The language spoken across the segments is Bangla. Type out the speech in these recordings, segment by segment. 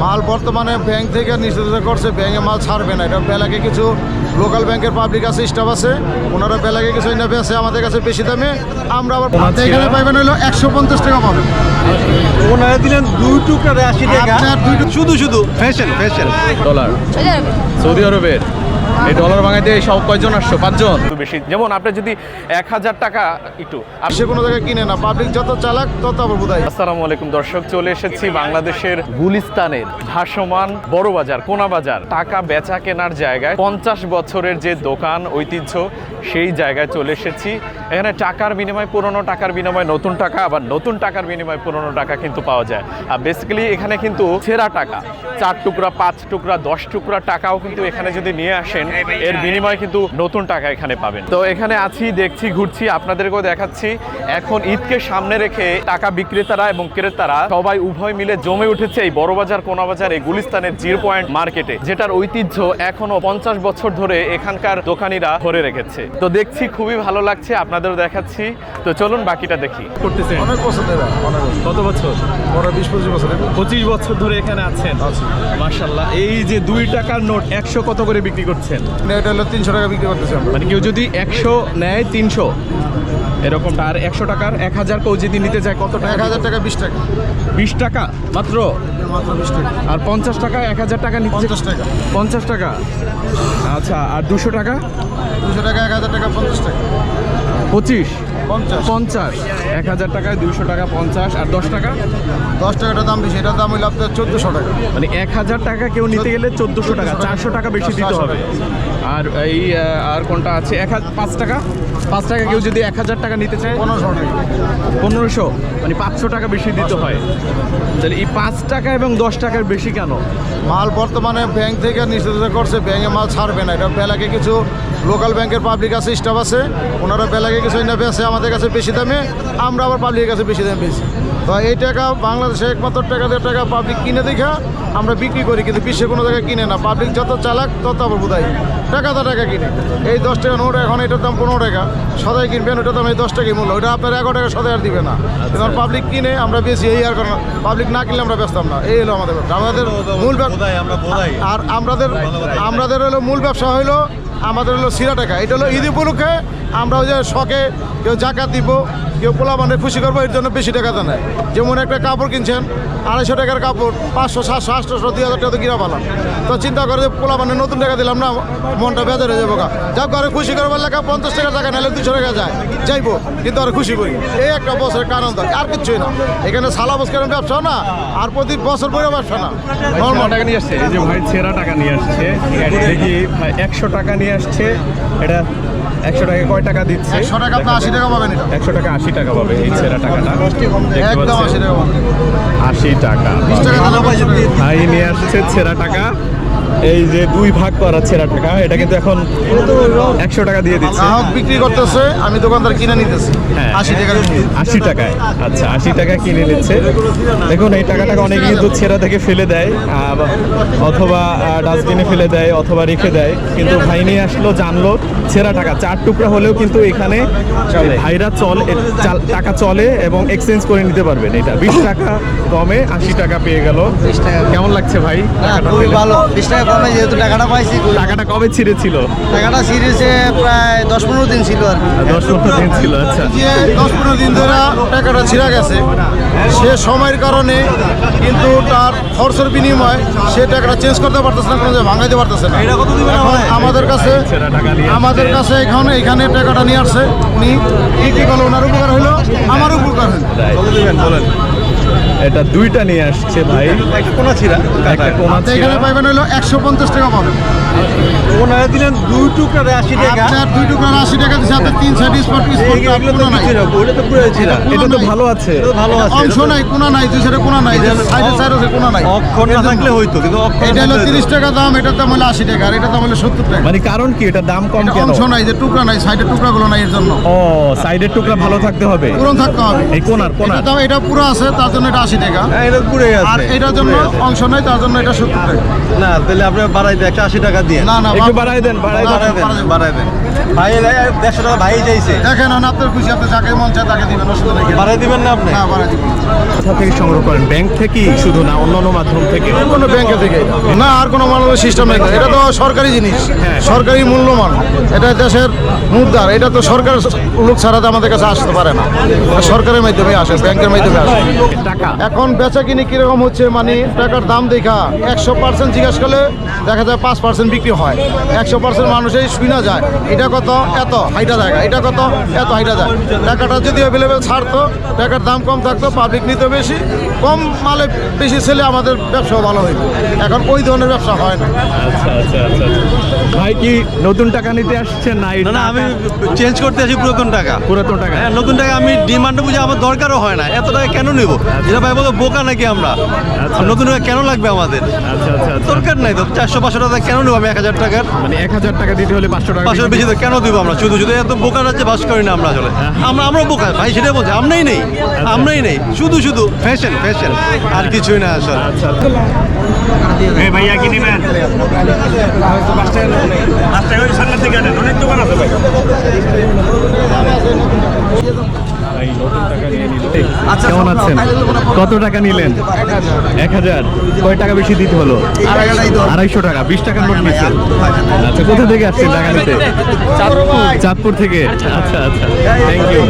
মাল বর্তমানে ব্যাংক থেকে নিষেধ করছে ব্যাংকে মাল ছাড়বে না। এটা বেলাকে কিছু লোকাল ব্যাংকের পাবলিক আছে স্টাফ আছে ওনারা বেলাকে কিছু নেবে আছে আমাদের কাছে বেশি দামে আমরা আবার এখানে পাইবেন হলো একশো পঞ্চাশ টাকা পাবেন ওনারা দিলেন দুই টুকরা আশি টাকা শুধু শুধু ফ্যাশন ফ্যাশন। ডলার। সৌদি আরবের। এই ডলার ভাঙাইতে সব কয়জন আসছো? পাঁচজন? একটু বেশি। যেমন আপনি যদি এক হাজার টাকা একটু সে কোনো জায়গায় কিনে না পাবলিক যত চালাক তত আবার বোধাই। আসসালামু আলাইকুম দর্শক চলে এসেছি বাংলাদেশের গুলিস্তানের ভাসমান বড় বাজার কোনা বাজার। টাকা বেচা কেনার জায়গায় পঞ্চাশ বছরের যে দোকান ঐতিহ্য সেই জায়গায় চলে এসেছি। এখানে টাকার বিনিময়ে পুরনো টাকার বিনিময়ে নতুন টাকা, আবার নতুন টাকার বিনিময়ে পুরনো টাকা কিন্তু পাওয়া যায়। আর বেসিক্যালি এখানে কিন্তু ছেঁড়া টাকা, চার টুকরা, পাঁচ টুকরা, দশ টুকরা টাকাও কিন্তু এখানে যদি নিয়ে আসেন, এর বিনিময়ে কিন্তু নতুন টাকা এখানে পাবেন। তো এখানে আছি, দেখছি, ঘুরছি, আপনাদেরকেও দেখাচ্ছি। এখন ঈদকে সামনে রেখে টাকা বিক্রেতারা এবং ক্রেতারা সবাই উভয় মিলে জমে উঠেছে এই বড় বাজার, কোনা বাজার, এই গুলিস্তানের জিরো পয়েন্ট মার্কেটে, যেটার ঐতিহ্য এখনও পঞ্চাশ বছর ধরে এখানকার দোকানিরা ধরে রেখেছে। তো দেখছি, খুবই ভালো লাগছে আপনাদেরও দেখাচ্ছি। তো চলুন বাকিটা দেখি। করতেছেন? অনেক পছন্দের অনেক বছর। কত বছর? বিশ পঁচিশ বছরের পঁচিশ বছর ধরে এখানে আছেন? আছি। মার্শাল্লাহ এই যে দুই টাকার নোট একশো কত করে বিক্রি করছেন? এটা হলো তিনশো টাকা বিক্রি করতেছি আমরা। মানে কেউ যদি একশো নেয় তিনশো এরকমটা। আর একশো টাকার এক হাজার কেউ যদি নিতে চায় কত এক টাকা হাজার টাকা বিশ টাকা। বিশ টাকা? মাত্র? মাত্র বিশ টাকা। আর পঞ্চাশ টাকা এক হাজার টাকা নিচ্ছে পঞ্চাশ টাকা। পঞ্চাশ টাকা? আচ্ছা আর দুশো টাকা? দুশো টাকা এক হাজার টাকা পঞ্চাশ টাকা। পঁচিশ। পঞ্চাশ। এক হাজার টাকায় দুশো টাকা পঞ্চাশ। আর দশ টাকা? দশ টাকাটা দাম বেশি এটার দাম হইল আপনার চোদ্দোশো টাকা। মানে এক হাজার টাকা কেউ নিতে গেলে চোদ্দোশো টাকা চারশো টাকা বেশি দিতে হবে। আর এই আর কোনটা আছে? এক হাজার পাঁচ টাকা? পাঁচ টাকা কেউ যদি এক হাজার টাকা নিতে চায়? পনেরোশো টাকা। পনেরোশো। মানে পাঁচশো টাকা বেশি দিতে হয়। তাহলে এই পাঁচ টাকা এবং দশ টাকার বেশি কেন? মাল বর্তমানে ব্যাংক থেকে নিষেধ করছে ব্যাংকে মাল ছাড়বে না। এটা বেলাকে কিছু লোকাল ব্যাংকের পাবলিক আছে স্টাফ আছে। ওনারা বেলাকে কিছু নেবে আছে আমাদের কাছে বেশি দামে আমরা আবার পাবলিকের কাছে বেশি দামে বেশি তো এই টাকা বাংলাদেশে একমাত্র টাকা দিয়ে টাকা পাবলিক কিনে দেখা আমরা বিক্রি করি কিন্তু বিশ্বে কোনো জায়গায় কিনে না। পাবলিক যত চালাক তত আবার বোধাই। টাকা তো টাকা কিনে। এই দশ টাকা নোট এখন এটার দাম পনেরো টাকা। সদাই কিনবেন ওটার দাম এই দশ টাকাই মূল্য। ওটা আপনার এগারো টাকা সদাই আর দিবে না। কিন্তু পাবলিক কিনে আমরা বেশি এই আর কারণ পাবলিক না কিনলে আমরা ব্যস্তাম না। এই হলো আমাদের ব্যবসা। আমাদের মূল ব্যবসা আর আমাদের আমাদের হলো মূল ব্যবসা হলো আমাদের হলো সিরা টাকা এটা হলো ঈদ উপলক্ষে আমরা ওই যে শখে কেউ জাকাত দিব কেউ পোলা মানে খুশি করব এর জন্য বেশি টাকা দেয় যেমন একটা কাপড় কিনছেন আড়াইশো টাকার কাপড় পাঁচশো সাতশো আটশোশো দুই হাজার টাকা তো কিনা পালাম তো চিন্তা করে যে পোলা মানে নতুন টাকা দিলাম না মনটা বেজার হয়ে যাব গা। যা করে খুশি করবার লেখা পঞ্চাশ টাকা টাকা নাহলে দুশো টাকা যায়। যাইবো কিন্তু আর খুশি করি। এই একটা বছরের আনন্দ আর কিচ্ছুই না। এখানে সালা বস্কারের ব্যবসা না আর প্রতি বছর পরে ব্যবসা না। নর্মাল। টাকা নিয়ে আসছে এই যে ভাই ছেঁড়া টাকা নিয়ে আসছে দেখি একশো টাকা নিয়ে আসছে এটা একশো টাকা কয় টাকা দিচ্ছে? একশো টাকা আপনি আশি টাকা পাবেন একশো টাকা আশি টাকা পাবে এই ছেঁড়া টাকাটা। আশি টাকা আশি নিয়ে আসছে ছেঁড়া টাকা। এই যে দুই ভাগ করা ছেঁড়া টাকা এটা কিন্তু এখন একশো টাকা দিয়ে দিচ্ছে। গ্রাহক বিক্রি করতেছে আমি দোকানদার কিনে নিতেছি। হ্যাঁ। আশি টাকা আশি টাকায়। আচ্ছা আশি টাকা কিনে নিচ্ছে। দেখুন এই টাকাটাকে অনেকে কিন্তু ছেঁড়া থেকে ফেলে দেয় অথবা ডাস্টবিনে ফেলে দেয় অথবা রেখে দেয়। কিন্তু ভাই নিয়ে আসলো জানলো ছেঁড়া টাকা চার টুকরা হলেও কিন্তু এখানে ভাইরা চল টাকা চলে এবং এক্সচেঞ্জ করে নিতে পারবেন এটা। বিশ টাকা কমে আশি টাকা পেয়ে গেল। কেমন লাগছে ভাই? খুবই ভালো। বিশ টাকা কমে যেহেতু টাকাটা পাইছি। টাকাটা কবে ছিঁড়েছিল? টাকাটা সিরিজে প্রায় দশ পনেরো দিন ছিল আর দশ পনেরো দিন ছিল আচ্ছা। যে দশ পনেরো দিন ধরে টাকাটা ছিঁড়া গেছে। সে সময়ের কারণে কিন্তু তার খরচের বিনিময়ে সে টাকাটা চেঞ্জ করতে পারতেছে না কোনো ভাঙাইতে পারতেছে না। এটা কত দিবেন এখন আমায়? আমাদের কাছে টাকা আমাদের কাছে এখানে এখানে টাকাটা নিয়ে আসছে। উনি কি কি করল? ওনার উপকার হইল আমার উপকার বলেন। এটা দুইটা নিয়ে আসছে ভাই। কোনো ছিল একটা কোনা এখানে পাইবেন হইল একশো পঞ্চাশ টাকা পাবেন। ওনারা দিলেন দুই টুকরা আশি টাকা। আপনার দুই টুকরা আশি টাকা দিচ্ছে আপনার তিন সাইড স্পট স্পট এগুলো কোনো নাই। ওটা তো পুরো ছিল। এটা তো ভালো আছে। ভালো আছে অংশ নাই কোনা নাই দুই সাইডে কোনা নাই সাইডে সাইড আছে নাই। অক্ষর না থাকলে হইতো কিন্তু অক্ষর এটা হলো থাকলে তিরিশ টাকা দাম এটার দাম হলো আশি টাকা আর এটার দাম হলো সত্তর টাকা। মানে কারণ কি? এটা দাম কম এটা কেন? অংশ নাই যে টুকরা নাই সাইডের টুকরা গুলো নাই এর জন্য। ও সাইডের টুকরা ভালো থাকতে হবে। পুরন থাকতে হবে। এই কোনার কোনার। এটার দাম এটা পুরো আছে তার জন্য এটা আশি টাকা। হ্যাঁ এটা পুড়ে আর এটার জন্য অংশ নয় তার জন্য এটা সত্তর টাকা। না তাহলে আপনি বাড়াই দেন একশো আশি টাকা দিয়ে। না না একটু বাড়াই দেন বাড়াই বাড়াই দেন বাড়াই দেন। ভাই দেড়শো টাকা ভাই চাইছে। দেখেন আপনার খুশি আপনি যাকে মন চায় তাকে দিবেন অসুবিধা নেই। দিবেন না আপনি? দিবেন। কোথা থেকে সংগ্রহ করেন? ব্যাংক থেকেই শুধু না অন্যান্য মাধ্যম থেকে? কোনো ব্যাংকে থেকে। না আর কোনো মানবের সিস্টেম নেই। এটা তো সরকারি জিনিস। সরকারি মূল্যমান এটা দেশের মুদ্রার। এটা তো সরকার লোক ছাড়া তো আমাদের কাছে আসতে পারে না। সরকারের মাধ্যমে আসে ব্যাংকের মাধ্যমে আসে। টাকা? এখন বেচা কিনি কীরকম হচ্ছে? মানে টাকার দাম দেখা একশো পার্সেন্ট জিজ্ঞেস করলে দেখা যায় পাঁচ পার্সেন্ট বিক্রি হয়। একশো পার্সেন্ট মানুষই শুনা যায়। এটা কত? এত। হাইটা জায়গা এটা কত? এত হাইটা যায় টাকাটা যদি অ্যাভেলেবেল ছাড়তো। টাকার দাম কম থাকতো পাবলিক নিতে বেশি। কম মালে বেশি ছেলে আমাদের ব্যবসাও ভালো হইতো এখন ওই ধরনের ব্যবসা হয় না। আচ্ছা আচ্ছা আচ্ছা ভাই কি নতুন টাকা নিতে আসছেন? না না আমি চেঞ্জ করতে আসি পুরাতন টাকা। পুরাতন টাকা। হ্যাঁ নতুন টাকা আমি ডিমান্ড বুঝে আমার দরকারও হয় না। এত টাকা কেন নিব? এটা ভাই বলতো বোকা নাকি আমরা? নতুন টাকা কেন লাগবে আমাদের? আচ্ছা আচ্ছা আচ্ছা। দরকার নাই তো। চারশো পাঁচশো টাকা কেন নেব আমি? এক হাজার টাকার। মানে এক হাজার টাকা দিতে হলে পাঁচশো টাকা পাঁচশো বেশি তো কেন দিব আমরা? শুধু শুধু এত বোকার রাজ্যে বাস করি না আমরা আসলে। আমরা আমরা বোকা ভাই সেটা বলছি আমরাই নেই আমরাই নেই। শুধু শুধু ফ্যাশন ফ্যাশন আর কিছুই না আসলে। আচ্ছা এই ভাইয়া কি নিবেন? পাঁচ টাকা ওই সামনের দিকে অনেক দোকান আছে ভাই। আচ্ছা কেমন আছেন? কত টাকা নিলেন? এক হাজার। কয় টাকা বেশি দিতে হলো? আড়াইশো। টাকা বিশ টাকার নোট নিচ্ছেন আচ্ছা কোথা থেকে আসছেন টাকা নিতে চাঁদপুর থেকে? আচ্ছা আচ্ছা। থ্যাংক ইউ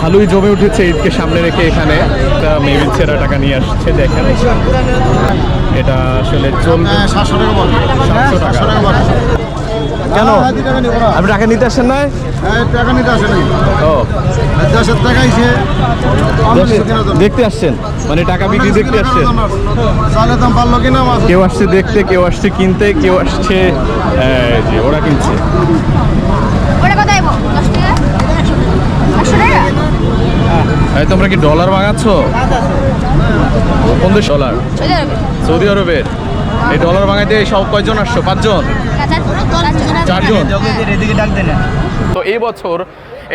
ভালোই জমে উঠেছে ঈদকে সামনে রেখে এখানে। একটা মেবিল ছেঁড়া টাকা নিয়ে আসছে দেখেন। এটা আসলে চলবে। হ্যাঁ সাতশো টাকা সাতশো টাকা। কেন? হ্যাঁ। আপনি টাকা নিতে আসছেন না হ্যাঁ, টাকা নিতে আসে নাই। ও। দেশের টাকা আইছে দেখতে আসছেন? মানে টাকা বিক্রি দেখতে আসছেন? চালের দাম বাড়লো কিনা মাছ কেউ আসছে দেখতে কেউ আসছে কিনতে কেউ আসছে যে ওরা কিনছে। এই তোমরা কি ডলার বাঙাচ্ছ কোন দেশ ডলার? সৌদি সৌদি আরবের। এই ডলার বাঙাইতে সব কয়জন আসছো? পাঁচজন? চারজন। তো এই বছর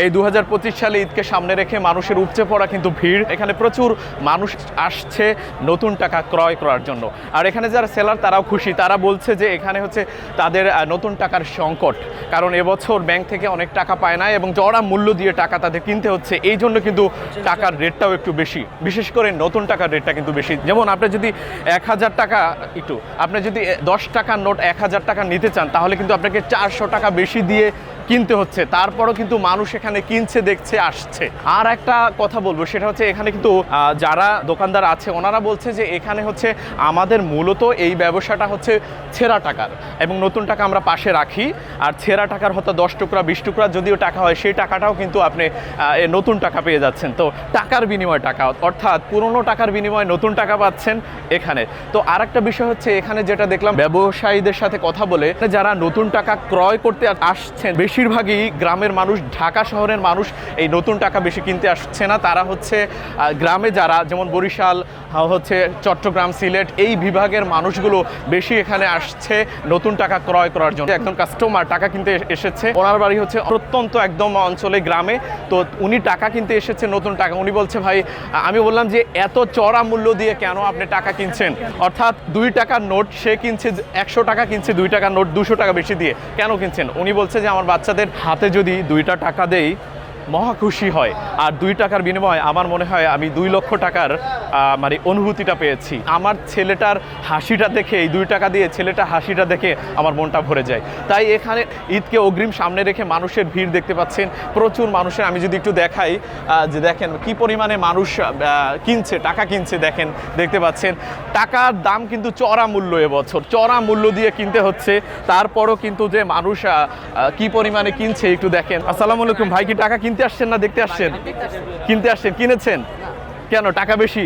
এই দু হাজার পঁচিশ সালে ঈদকে সামনে রেখে মানুষের উপচে পড়া কিন্তু ভিড়। এখানে প্রচুর মানুষ আসছে নতুন টাকা ক্রয় করার জন্য। আর এখানে যারা সেলার, তারাও খুশি। তারা বলছে যে এখানে হচ্ছে তাদের নতুন টাকার সংকট। কারণ এবছর ব্যাংক থেকে অনেক টাকা পায় না এবং চড়া মূল্য দিয়ে টাকা তাদের কিনতে হচ্ছে। এই জন্য কিন্তু টাকার রেটটাও একটু বেশি। বিশেষ করে নতুন টাকার রেটটা কিন্তু বেশি। যেমন আপনি যদি এক হাজার টাকা, একটু, আপনি যদি দশ টাকার নোট এক হাজার টাকা নিতে চান, তাহলে কিন্তু আপনাকে চারশো টাকা বেশি দিয়ে কিনতে হচ্ছে, তারপরও কিন্তু মানুষ এখানে কিনছে, দেখছে, আসছে। আর একটা কথা বলব, সেটা হচ্ছে এখানে কিন্তু যারা দোকানদার আছে, ওনারা বলছে যে এখানে হচ্ছে আমাদের মূলত এই ব্যবসাটা হচ্ছে ছেঁড়া টাকার এবং নতুন টাকা আমরা পাশে রাখি। আর ছেঁড়া টাকার হয়তো দশ টুকরা, বিশ টুকরা যদিও টাকা হয়, সেই টাকাটাও কিন্তু আপনি নতুন টাকা পেয়ে যাচ্ছেন। তো টাকার বিনিময় টাকা, অর্থাৎ পুরনো টাকার বিনিময়ে নতুন টাকা পাচ্ছেন এখানে। তো আর একটা বিষয় হচ্ছে এখানে যেটা দেখলাম, ব্যবসায়ীদের সাথে কথা বলে, যারা নতুন টাকা ক্রয় করতে আসছেন বেশিরভাগই গ্রামের মানুষ, ঢাকা শহরের মানুষ এই নতুন টাকা বেশি কিনতে আসছে না। তারা হচ্ছে গ্রামে যারা, যেমন বরিশাল হচ্ছে চট্টগ্রাম, সিলেট, এই বিভাগের মানুষগুলো বেশি এখানে আসছে নতুন টাকা ক্রয় করার জন্য। একজন কাস্টমার টাকা কিনতে এসেছে। ওনার বাড়ি হচ্ছে প্রত্যন্ত একদম অঞ্চলে গ্রামে। তো উনি টাকা কিনতে এসেছে নতুন টাকা। উনি বলছে, ভাই আমি বললাম যে, এত চড়া মূল্য দিয়ে কেন আপনি টাকা কিনছেন? অর্থাৎ দুই টাকার নোট সে কিনছে, একশো টাকা কিনছে, দুই টাকার নোট দুশো টাকা বেশি দিয়ে। কেন কিনছেন? উনি বলছে যে, আমার বাচ্চাদের হাতে যদি দুইটা টাকা দেই মহা খুশি হয়। আর দুই টাকার বিনিময়ে আমার মনে হয় আমি দুই লক্ষ টাকার মানে অনুভূতিটা পেয়েছি। আমার ছেলেটার হাসিটা দেখে, এই দুই টাকা দিয়ে ছেলেটা হাসিটা দেখে আমার মনটা ভরে যায়। তাই এখানে ঈদকে অগ্রিম সামনে রেখে মানুষের ভিড় দেখতে পাচ্ছেন। প্রচুর মানুষের, আমি যদি একটু দেখাই যে দেখেন কি পরিমাণে মানুষ কিনছে, টাকা কিনছে, দেখেন, দেখতে পাচ্ছেন। টাকার দাম কিন্তু চড়া মূল্য এবছর। চড়া মূল্য দিয়ে কিনতে হচ্ছে। তারপরও কিন্তু যে মানুষ কি পরিমাণে কিনছে, একটু দেখেন। আসসালামু আলাইকুম, ভাই কি টাকা কিনতে আসছেন না দেখতে আসছেন? কিনতে আসছেন। কিনেছেন? কেন? টাকা বেশি?